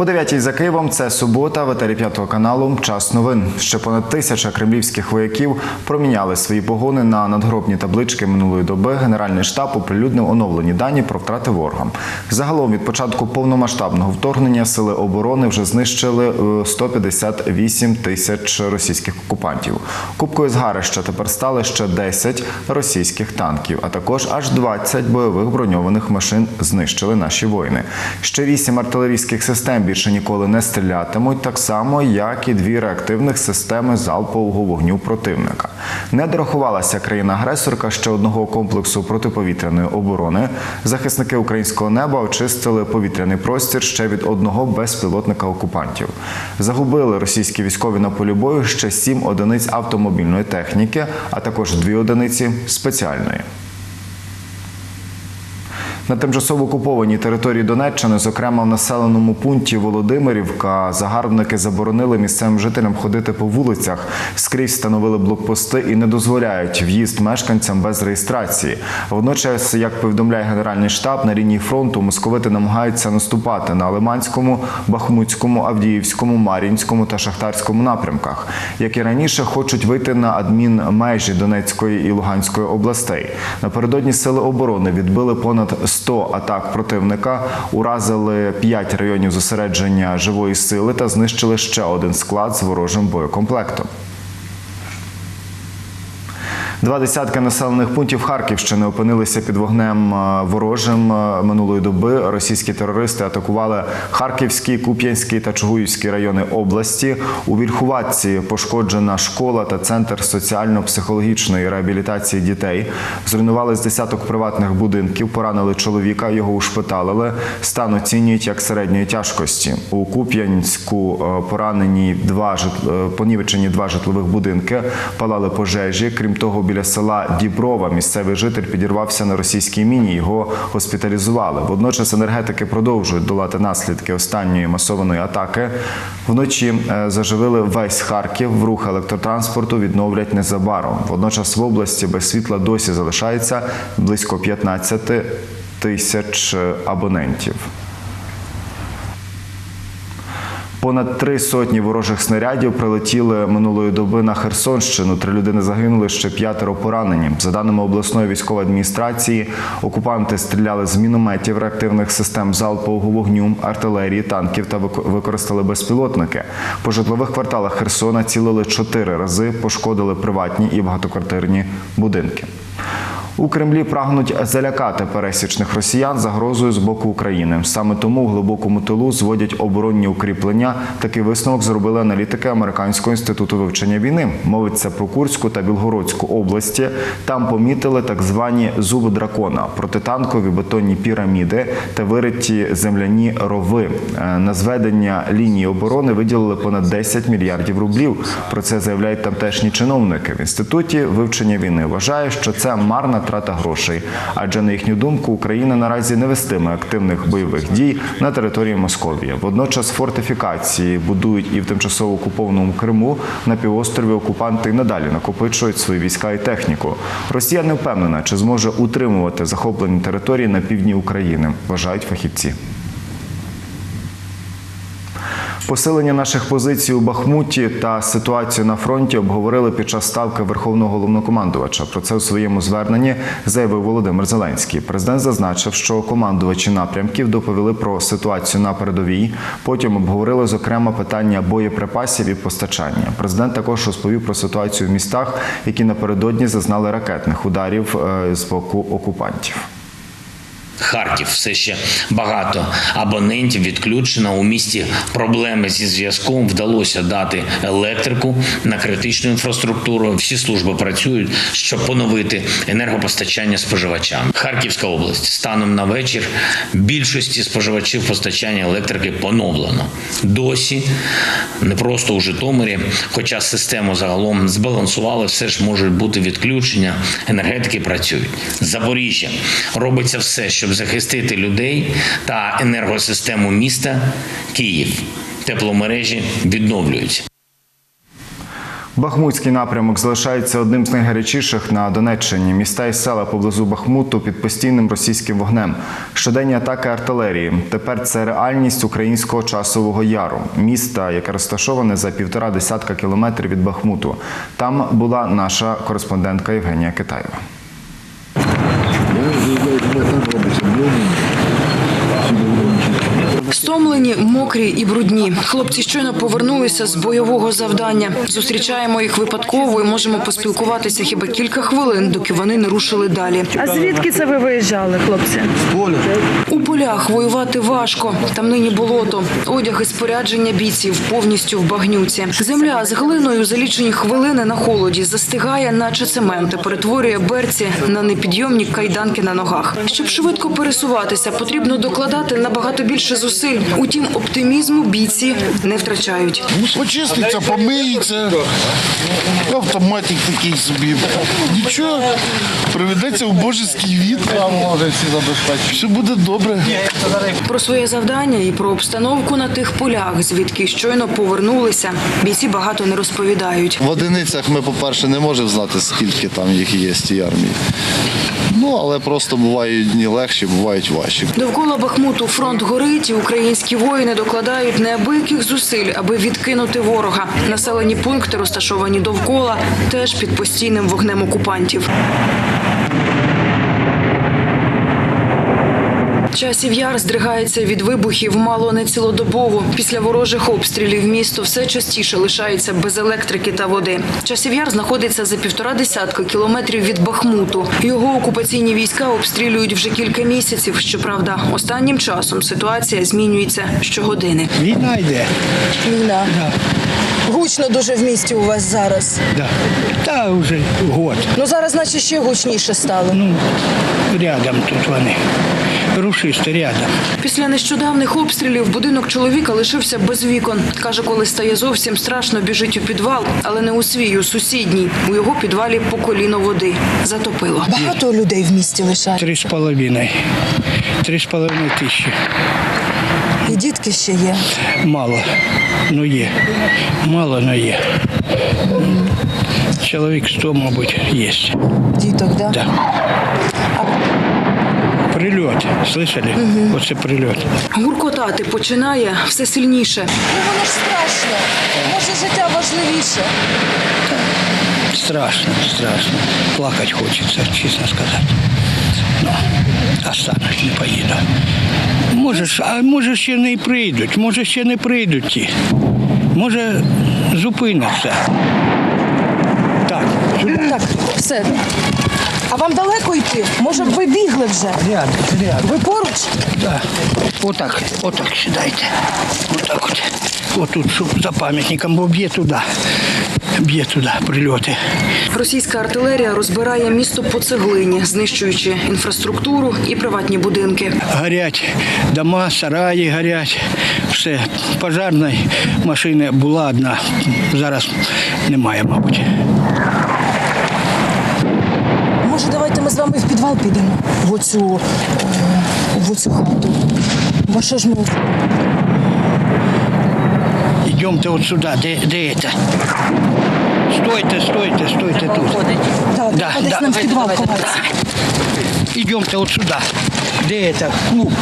По 9 за Києвом це субота в етері п'ятого каналу. Час новин. Ще понад тисяча кремлівських вояків проміняли свої погони на надгробні таблички минулої доби. Генеральний штаб оприлюднив оновлені дані про втрати ворога. Загалом від початку повномасштабного вторгнення сили оборони вже знищили е, 158 тисяч російських окупантів. Кубкою згарища тепер стали ще 10 російських танків, а також аж 20 бойових броньованих машин знищили наші воїни. Ще 8 артилерійських систем більше ніколи не стрілятимуть, так само як і дві реактивних системи залпового вогню противника. Не дорахувалася країна-агресорка ще одного комплексу протиповітряної оборони. Захисники українського неба очистили повітряний простір ще від одного безпілотника окупантів. Загубили російські військові на полі бою ще сім одиниць автомобільної техніки, а також дві одиниці спеціальної. На тимчасово окупованій території Донеччини, зокрема в населеному пункті Володимирівка, загарбники заборонили місцевим жителям ходити по вулицях, скрізь встановили блокпости і не дозволяють в'їзд мешканцям без реєстрації. Водночас, як повідомляє Генеральний штаб, на лінії фронту московити намагаються наступати на Лиманському, Бахмутському, Авдіївському, Мар'їнському та Шахтарському напрямках. Як і раніше, хочуть вийти на адмінмежі Донецької і Луганської областей. Напередодні сили оборони відбили понад 100 атак противника, уразили 5 районів зосередження живої сили та знищили ще один склад з ворожим боєкомплектом. Два десятки населених пунктів Харківщини опинилися під вогнем е, ворожим е, минулої доби. Російські терористи атакували Харківський, Куп'янський та Чугуївський райони області. У Вільхуватці пошкоджена школа та центр соціально-психологічної реабілітації дітей. Зруйнували з десяток приватних будинків, поранили чоловіка, його ушпиталили. Стан оцінюють як середньої тяжкості. У Куп'янську е, поранені два понівечені два житлових будинки, палали пожежі. Крім того, біля села Діброва місцевий житель підірвався на російській міні. Його госпіталізували. Водночас енергетики продовжують долати наслідки останньої масованої атаки. Вночі е, заживили весь Харків. В рух електротранспорту відновлять незабаром. Водночас в області без світла досі залишається близько 15 тисяч е, абонентів. Понад три сотні ворожих снарядів прилетіли минулої доби на Херсонщину. Три людини загинули, ще п'ятеро поранені. За даними обласної військової адміністрації, окупанти стріляли з мінометів, реактивних систем залпового вогню, артилерії, танків та вик- використали безпілотники. По житлових кварталах Херсона цілили чотири рази, пошкодили приватні і багатоквартирні будинки. У Кремлі прагнуть залякати пересічних росіян загрозою з боку України. Саме тому в глибокому тилу зводять оборонні укріплення. Такий висновок зробили аналітики Американського інституту вивчення війни. Мовиться про Курську та Білгородську області. Там помітили так звані зуби дракона, протитанкові бетонні піраміди та вириті земляні рови. Е, На зведення лінії оборони виділили понад 10 мільярдів рублів. Про це заявляють тамтешні чиновники. В інституті вивчення війни вважає, що це марна трата грошей, адже на їхню думку Україна наразі не вестиме активних бойових дій на території Московії. Водночас фортифікації будують і в тимчасово окупованому Криму на півострові окупанти надалі накопичують свої війська і техніку. Росія не впевнена, чи зможе утримувати захоплені території на півдні України, вважають фахівці. Посилення наших позицій у Бахмуті та ситуацію на фронті обговорили під час ставки Верховного головнокомандувача. Про це у своєму зверненні заявив Володимир Зеленський. Президент зазначив, що командувачі напрямків доповіли про ситуацію на передовій. Потім обговорили зокрема питання боєприпасів і постачання. Президент також розповів про ситуацію в містах, які напередодні зазнали ракетних ударів е, з боку окупантів. Харків все ще багато абонентів відключено. У місті проблеми зі зв'язком вдалося дати електрику на критичну інфраструктуру. Всі служби працюють, щоб поновити енергопостачання споживачам. Харківська область станом на вечір більшості споживачів постачання електрики поновлено. Досі не просто у Житомирі, хоча систему загалом збалансували, все ж можуть бути відключення. Енергетики працюють. Запоріжжя робиться все, щоб захистити людей та енергосистему міста Київ. Тепломережі відновлюються. Бахмутський напрямок залишається одним з найгарячіших на Донеччині. Міста і села поблизу Бахмуту під постійним російським вогнем. Щоденні атаки артилерії. Тепер це реальність українського часового яру. Міста, яке розташоване за півтора десятка кілометрів від Бахмуту. Там була наша кореспондентка Євгенія Китаєва. Стомлені, мокрі і брудні. Хлопці щойно повернулися з бойового завдання. Зустрічаємо їх випадково і можемо поспілкуватися хіба кілька хвилин, доки вони не рушили далі. А звідки це ви виїжджали, хлопці? Поля. У полях воювати важко. Там нині болото. Одяг і спорядження бійців повністю в багнюці. Земля з глиною за лічені хвилини на холоді застигає, наче цемент, і перетворює берці на непідйомні кайданки на ногах. Щоб швидко пересуватися, потрібно докладати набагато більше зусиль. Утім, оптимізму бійці не втрачають. Почиститься, помиється. Автоматик такий собі. Нічого, приведеться в божеський від. Все буде добре. Про своє завдання і про обстановку на тих полях, звідки щойно повернулися, бійці багато не розповідають. В одиницях ми, по-перше, не можемо знати, скільки там їх є з армії. Ну, але просто бувають дні легші, бувають важчі. Довкола Бахмуту фронт горить, і українські воїни докладають неабияких зусиль, аби відкинути ворога. Населені пункти, розташовані довкола, теж під постійним вогнем окупантів. Часів яр здригається від вибухів мало не цілодобово. Після ворожих обстрілів місто все частіше лишається без електрики та води. Часів яр знаходиться за півтора десятка кілометрів від Бахмуту. Його окупаційні війська обстрілюють вже кілька місяців. Щоправда, останнім часом ситуація змінюється щогодини. Війна йде. Війна. Гучно дуже в місті у вас зараз. Да. Та вже год. Ну зараз, наче ще гучніше стало. Ну, рядом тут вони. Рушисти рядом. Після нещодавних обстрілів будинок чоловіка лишився без вікон. Каже, коли стає зовсім страшно, біжить у підвал, але не у свій, у сусідній. У його підвалі по коліно води. Затопило. Багато людей в місті лишають. Три з половиною. Три з половиною тисячі. І дітки ще є. Мало. Ну є. Мало, но є. Чоловік сто, мабуть, є. Діток, да? Да. Прильот. Слышали? Оце прильот. Гуркотати починає все сильніше. Ну воно ж страшно. Може, життя важливіше. Страшно, страшно. Плакать хочеться, чесно сказати. Ну, останусь, не поїду. Може, а може ще не прийдуть, може ще не прийдуть ті. Може, зупиняться. Так. Так, все. А вам далеко йти? Може, б ви бігли вже? рядом, рядом. Ви поруч? Да. Отак, отак сідайте. Отак от. Отут, щоб за пам'ятником, бо б'є туди. Б'є туди прильоти. Російська артилерія розбирає місто по цеглині, знищуючи інфраструктуру і приватні будинки. Горять дома, сараї горять. Все. Пожарної машини була одна. Зараз немає, мабуть. Може, давайте ми з вами в підвал підемо? В оцю, е, в оцю хату. Бо що ж ми Йдемте от сюди, де, де це? Стойте, стойте, стойте тут. Так, Да, десь да. нам в підвал ховатися. Йдемте от сюди. Де це? Клуб.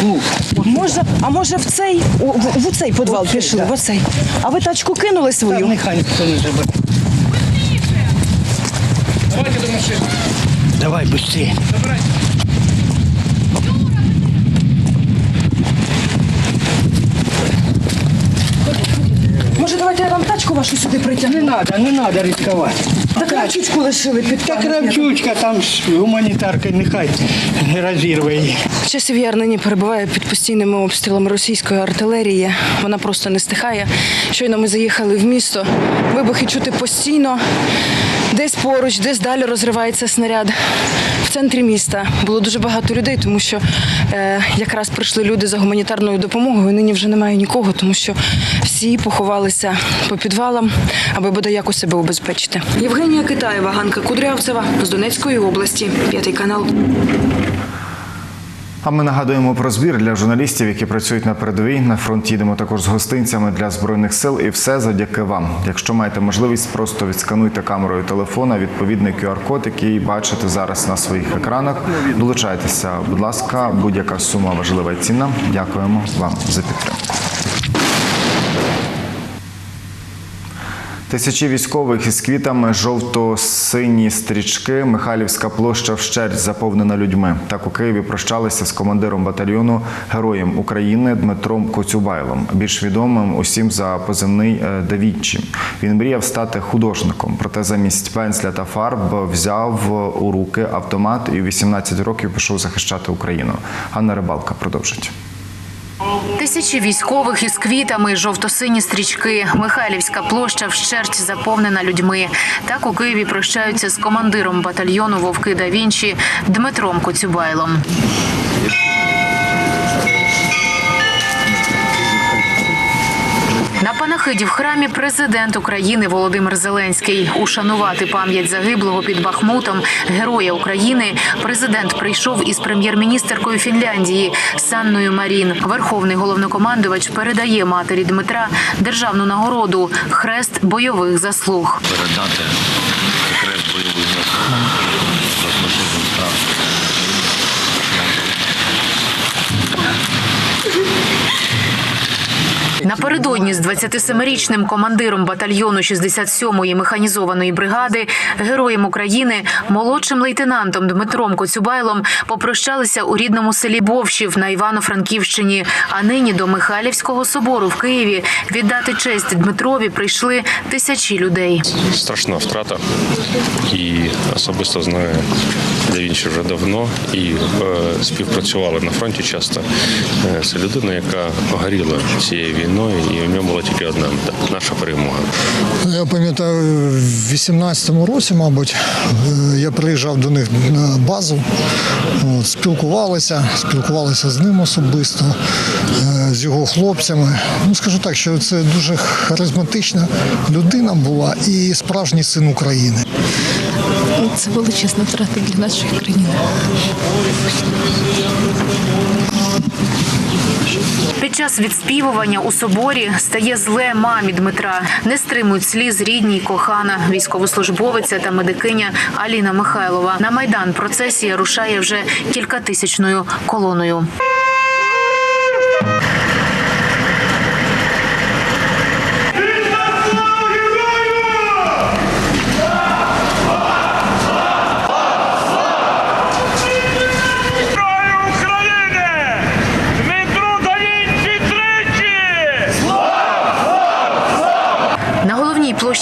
Клуб. Може, а може в цей, у, в, в цей підвал Оцей, пішли, да. в оцей. А ви тачку кинули Та свою? нехай ніхто не забере. Давай быстрее. Може, давайте я вам тачку вашу сюди Не притягну? надо, не надо ризикувати. Так ключку лишили під Та пам'ятник. кравчучка там з гуманітаркою нехай не розірве її. Часів яр нині перебуває під постійними обстрілами російської артилерії. Вона просто не стихає. Щойно ми заїхали в місто. Вибухи чути постійно. Десь поруч, десь далі розривається снаряд. В центрі міста було дуже багато людей, тому що е, якраз прийшли люди за гуманітарною допомогою. Нині вже немає нікого, тому що всі поховалися по підвалам, аби буде якось себе убезпечити. Євгенія Китаєва, Ганка Кудрявцева з Донецької області, п'ятий канал. А ми нагадуємо про збір для журналістів, які працюють на передовій. На фронт їдемо також з гостинцями для збройних сил, і все завдяки вам. Якщо маєте можливість, просто відскануйте камерою телефона відповідний QR-код, який бачите зараз на своїх екранах. Долучайтеся, будь ласка, будь-яка сума важлива і цінна. Дякуємо вам за підтримку. Тисячі військових із квітами, жовто-сині стрічки, Михайлівська площа вщерть заповнена людьми. Так у Києві прощалися з командиром батальйону Героєм України Дмитром Коцюбайлом, більш відомим усім за позивний е, Давідчі. Він мріяв стати художником, проте замість пензля та фарб взяв у руки автомат і у 18 років пішов захищати Україну. Ганна Рибалка продовжить. Тисячі військових із квітами, жовто-сині стрічки. Михайлівська площа вщерть заповнена людьми. Так у Києві прощаються з командиром батальйону Вовки да Вінчі Дмитром Коцюбайлом. Панахиді в храмі президент України Володимир Зеленський. Ушанувати пам'ять загиблого під Бахмутом героя України. Президент прийшов із прем'єр-міністеркою Фінляндії Санною Марін. Верховний головнокомандувач передає матері Дмитра державну нагороду хрест бойових заслуг. передати хрест бойових заслуг Напередодні з 27-річним командиром батальйону 67-ї механізованої бригади, героєм України, молодшим лейтенантом Дмитром Коцюбайлом попрощалися у рідному селі Бовщів на Івано-Франківщині. А нині до Михайлівського собору в Києві віддати честь Дмитрові прийшли тисячі людей. страшна втрата. І особисто знаю де він ще вже давно і е, співпрацювали на фронті часто. Е, Це людина, яка горіла цією війною, і у ньому була тільки одна мета наша перемога. Я пам'ятаю, в 18-му році, мабуть, е, я приїжджав до них на базу, спілкувалися, спілкувалися з ним особисто, з його хлопцями. Ну, скажу так, що це дуже харизматична людина була і справжній син України. Це величезна втрата для нашої країни. Під час відспівування у соборі стає зле мамі Дмитра. Не стримують сліз рідні й кохана військовослужбовиця та медикиня Аліна Михайлова. На майдан процесія рушає вже кількатисячною колоною.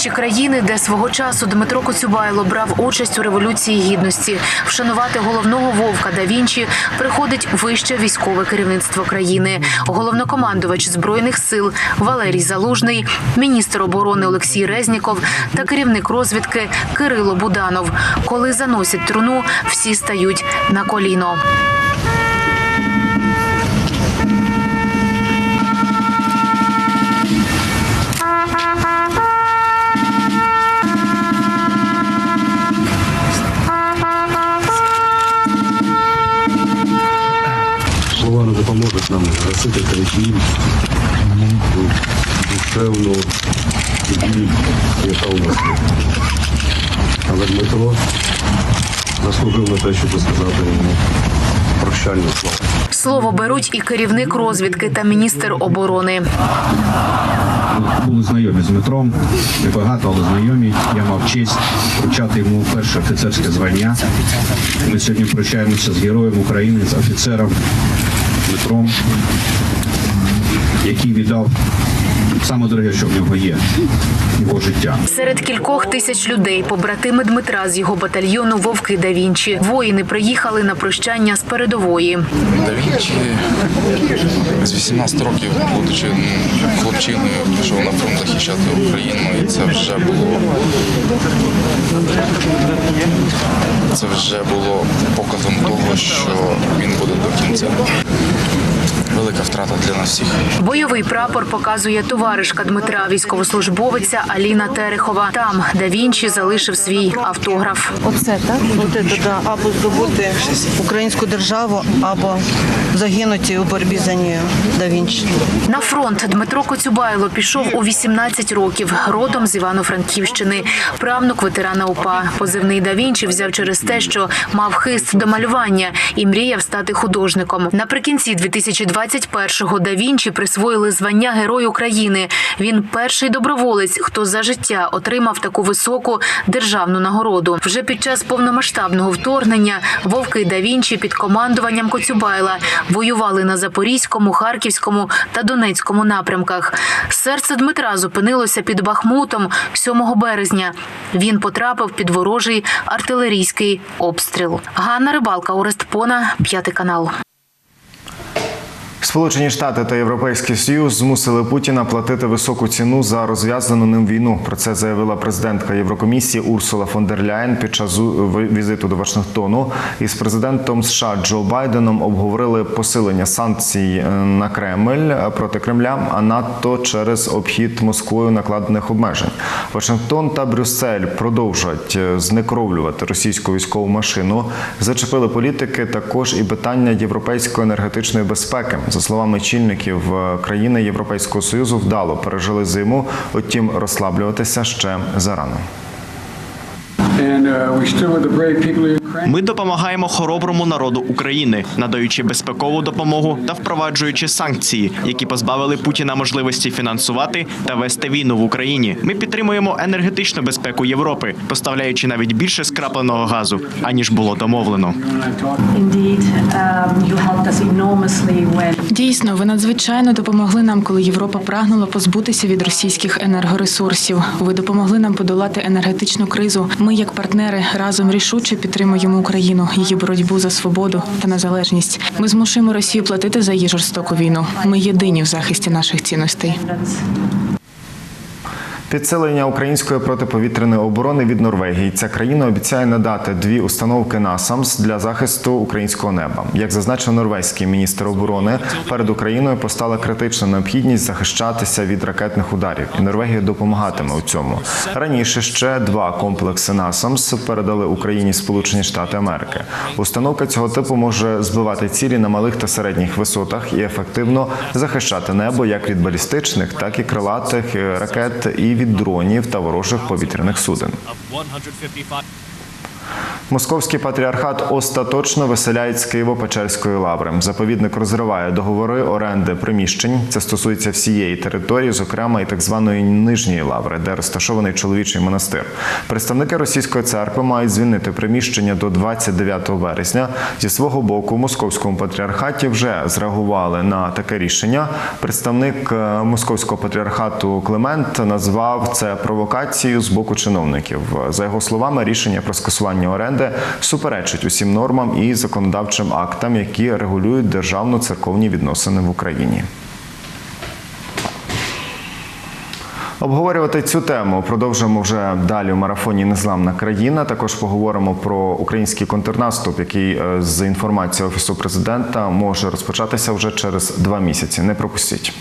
Головній країни, де свого часу Дмитро Коцюбайло брав участь у революції гідності, вшанувати головного вовка да Вінчі приходить вище військове керівництво країни, головнокомандувач збройних сил Валерій Залужний, міністр оборони Олексій Резніков та керівник розвідки Кирило Буданов. Коли заносять труну, всі стають на коліно. Допоможуть нам гасити крики, душевну біль, яка у нас є. Але Дмитро заслужив на те, щоб сказати йому прощальне слово. Слово беруть і керівник розвідки та міністр оборони. були знайомі з Дмитром, небагато, але знайомі. Я мав честь вручати йому перше офіцерське звання. Ми сьогодні прощаємося з героєм України, з офіцером Дмитром, який віддав саме дороге, що в нього є його життя. Серед кількох тисяч людей, побратими Дмитра з його батальйону Вовки да Вінчі. Воїни приїхали на прощання з передової. Да Вінчі з 18 років, будучи хлопчиною, пішов на фронт захищати Україну, і це вже було це вже було показом того, що він буде до кінця. Велика втрата для нас всіх. Бойовий прапор показує товаришка Дмитра, військовослужбовиця Аліна Терехова. Там, де Вінчі залишив свій автограф. Оце так? Оце, да, або здобути українську державу, або загинути у боротьбі за нею. Да Вінчі. На фронт Дмитро Коцюбайло пішов у 18 років, родом з Івано-Франківщини. Правнук ветерана УПА. Позивний да Вінчі взяв через те, що мав хист до малювання і мріяв стати художником. Наприкінці 2021-го да Вінчі присвоїли звання Герой України. Він перший доброволець, хто за життя отримав таку високу державну нагороду. Вже під час повномасштабного вторгнення вовки да Вінчі під командуванням Коцюбайла воювали на Запорізькому, Харківському та Донецькому напрямках. Серце Дмитра зупинилося під Бахмутом 7 березня. Він потрапив під ворожий артилерійський обстріл. Ганна Рибалка, Орест Пона, п'ятий канал. Сполучені Штати та Європейський Союз змусили Путіна платити високу ціну за розв'язану ним війну. Про це заявила президентка Єврокомісії Урсула фон дер Ляєн під час візиту до Вашингтону. Із президентом США Джо Байденом обговорили посилення санкцій е, на Кремль е, проти Кремля, а надто через обхід Москвою накладених обмежень. Вашингтон та Брюссель продовжують е, знекровлювати російську військову машину. Зачепили політики також і питання європейської енергетичної безпеки. За словами чільників е, країни Європейського союзу, вдало пережили зиму. Утім, розслаблюватися ще зарано. Ми допомагаємо хороброму народу України, надаючи безпекову допомогу та впроваджуючи санкції, які позбавили Путіна можливості фінансувати та вести війну в Україні. Ми підтримуємо енергетичну безпеку Європи, поставляючи навіть більше скрапленого газу, аніж було домовлено. Дійсно, ви надзвичайно допомогли нам, коли Європа прагнула позбутися від російських енергоресурсів. Ви допомогли нам подолати енергетичну кризу. Ми, як партнери, разом рішуче підтримуємо Україну, її боротьбу за свободу та незалежність. Ми змушуємо Росію платити за її жорстоку війну. Ми єдині в захисті наших цінностей. Підсилення української протиповітряної оборони від Норвегії. Ця країна обіцяє надати дві установки НАСАМС для захисту українського неба. Як зазначив норвезький міністр оборони, перед Україною постала критична необхідність захищатися від ракетних ударів, і Норвегія допомагатиме у цьому. Раніше ще два комплекси НАСАМС передали Україні Сполучені Штати Америки. Установка цього типу може збивати цілі на малих та середніх висотах і ефективно захищати небо як від балістичних, так і крилатих е, ракет і від дронів та ворожих повітряних суден. Московський патріархат остаточно виселяють з Києво-Печерської лаври. Заповідник розриває договори оренди приміщень. Це стосується всієї території, зокрема і так званої нижньої лаври, де розташований чоловічий монастир. Представники російської церкви мають звільнити приміщення до 29 вересня. Зі свого боку, у московському патріархаті вже зреагували на таке рішення. Представник е, московського патріархату Климент назвав це провокацією з боку чиновників. За його словами, рішення про скасування оренди суперечить усім нормам і законодавчим актам, які регулюють державно-церковні відносини в Україні. Обговорювати цю тему продовжимо вже далі у марафоні Незламна країна. Також поговоримо про український контрнаступ, який е, з інформації офісу президента може розпочатися вже через два місяці. Не пропустіть.